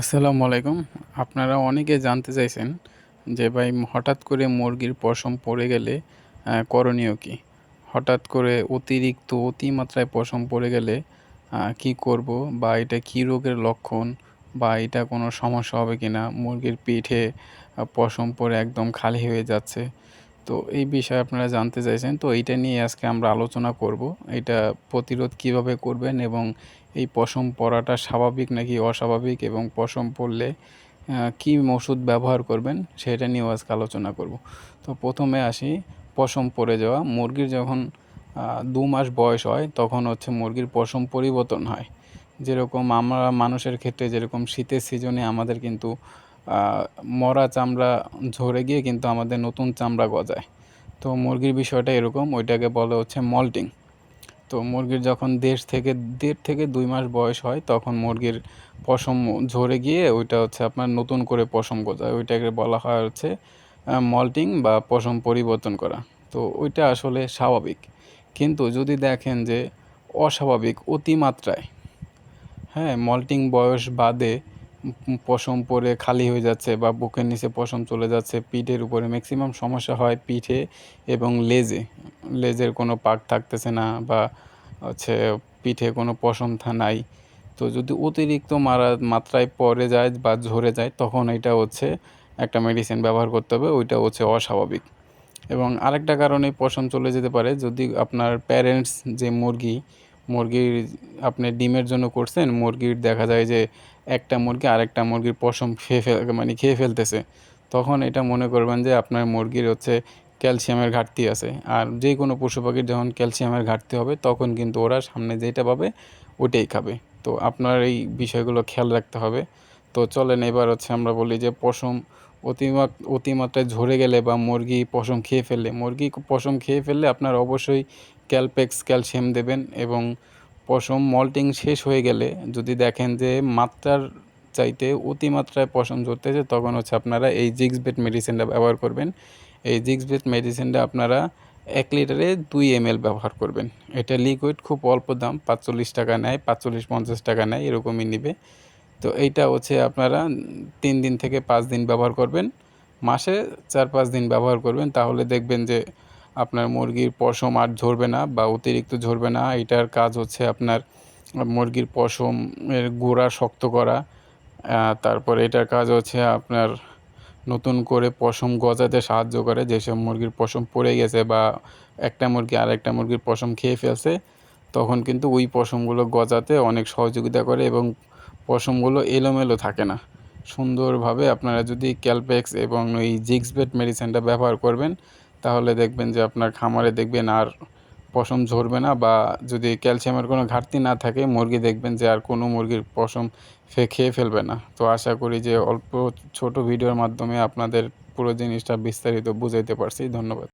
আসসালামু আলাইকুম। আপনারা অনেকে জানতে চাইছেন যে ভাই, হঠাৎ করে মুরগির পশম পড়ে গেলে করণীয় কি? হঠাৎ করে অতিরিক্ত অতিমাত্রায় পশম পড়ে গেলে কি করব? বা এটা কী রোগের লক্ষণ? বা এটা কোনো সমস্যা হবে কিনা? মুরগির পিঠে পশম পড়ে একদম খালি হয়ে যাচ্ছে। তো এই বিষয়ে আপনারা জানতে চাইছেন। তো এইটা নিয়ে আজকে আমরা আলোচনা করব। এটা প্রতিরোধ কীভাবে করবেন এবং এই পশম পড়াটা স্বাভাবিক নাকি অস্বাভাবিক এবং পশম পড়লে কী ওষুধ ব্যবহার করবেন সেটা নিয়েও আজকে আলোচনা করব। তো প্রথমে আসি, পশম পড়ে যাওয়া। মুরগির যখন দু মাস বয়স হয়, তখন হচ্ছে মুরগির পশম পরিবর্তন হয়। যেরকম আমরা মানুষের ক্ষেত্রে যেরকম শীতের সিজনে আমাদের কিন্তু মরা চামড়া ঝরে গিয়ে কিন্তু আমাদের নতুন চামড়া গজায়। তো মুরগির বিষয়টা এরকম, ওইটাকে বলে হচ্ছে মল্টিং। তো মুরগির যখন দেড় থেকে দেড় থেকে দুই মাস বয়স হয়, তখন মুরগির পশম ঝরে গিয়ে ওইটা হচ্ছে আপনার নতুন করে পশম গজায়। ওইটাকে বলা হয় হচ্ছে মল্টিং বা পশম পরিবর্তন করা। তো ওইটা আসলে স্বাভাবিক। কিন্তু যদি দেখেন যে অস্বাভাবিক অতিমাত্রায় হ্যাঁ মল্টিং বয়স বাদে পশম পরে খালি হয়ে যাচ্ছে বা বুকের নিচে পশম চলে যাচ্ছে, পিঠের উপরে ম্যাক্সিমাম সমস্যা হয় পিঠে এবং লেজে। লেজের কোনো পাক থাকতেছে না বা হচ্ছে পিঠে কোনো পশম থা নাই। তো যদি অতিরিক্ত মারা, মাত্রায় পড়ে যায় বা ঝরে যায়, তখন এটা হচ্ছে একটা মেডিসিন ব্যবহার করতে হবে, ওইটা হচ্ছে অস্বাভাবিক। এবং আরেকটা কারণে পশম চলে যেতে পারে, যদি আপনার প্যারেন্টস যে মুরগি মুরগির আপনি ডিমের জন্য করছেন, মুরগির দেখা যায় যে একটা মুরগি আরেকটা মুরগির পশম খেয়ে ফেল মানে খেয়ে ফেলতেছে। তখন এটা মনে করবেন যে আপনার মুরগির হচ্ছে ক্যালসিয়ামের ঘাটতি আছে। আর যে কোনো পশু পাখির যখন ক্যালসিয়ামের ঘাটতি হবে, তখন কিন্তু ওরা সামনে যেটা পাবে ওটাই খাবে। তো আপনার এই বিষয়গুলো খেয়াল রাখতে হবে। তো চলেন এবার হচ্ছে আমরা বলি যে পশম অতিমাত অতিমাত্রায় ঝরে গেলে বা মুরগি পশম খেয়ে ফেললে, মুরগি পশম খেয়ে ফেললে আপনার অবশ্যই ক্যালপেক্স, ক্যালসিয়াম দেবেন এবং পশম মল্টিং শেষ হয়ে গেলে যদি দেখেন যে মাত্রার চাইতে অতিমাত্রায় পশম ঝরতেছে, তখন হচ্ছে আপনারা এই জিক্সবেট মেডিসিনটা ব্যবহার করবেন। এই জিক্সবেট মেডিসিনটা আপনারা এক লিটারে দুই এম ব্যবহার করবেন। এটা লিকুইড খুব অল্প দাম, পাঁচচল্লিশ টাকা নেয়, পাঁচচল্লিশ পঞ্চাশ টাকা নেয়, এরকমই নিবে। তো এইটা হচ্ছে আপনারা তিন দিন থেকে পাঁচ দিন ব্যবহার করবেন। মাসে চার পাঁচ দিন ব্যবহার করবেন, তাহলে দেখবেন যে আপনার মুরগির পশম আর ঝরবে না বা অতিরিক্ত ঝরবে না। এটার কাজ হচ্ছে আপনার মুরগির পশমের গোড়া শক্ত করা। তারপরে এটার কাজ হচ্ছে আপনার নতুন করে পশম গজাতে সাহায্য করে যেসব মুরগির পশম পড়ে গেছে বা একটা মুরগি আর একটা মুরগির পশম খেয়ে ফেলছে, তখন কিন্তু ওই পশমগুলো গজাতে অনেক সহযোগিতা করে এবং পশমগুলো এলোমেলো থাকে না। সুন্দরভাবে আপনারা যদি ক্যালপেক্স এবং ওই জিক্সবেট মেডিসিনটা ব্যবহার করবেন, তাহলে দেখবেন যে আপনার খামারে দেখবেন আর পশম ঝরবে না বা যদি ক্যালসিয়ামের কোনো ঘাটতি না থাকে, মুরগি দেখবেন যে আর কোনো মুরগির পশম খেয়ে ফেলবে না। তো আশা করি যে অল্প ছোট ভিডিওর মাধ্যমে আপনাদের পুরো জিনিসটা বিস্তারিত বুঝাইতে পারছি। ধন্যবাদ।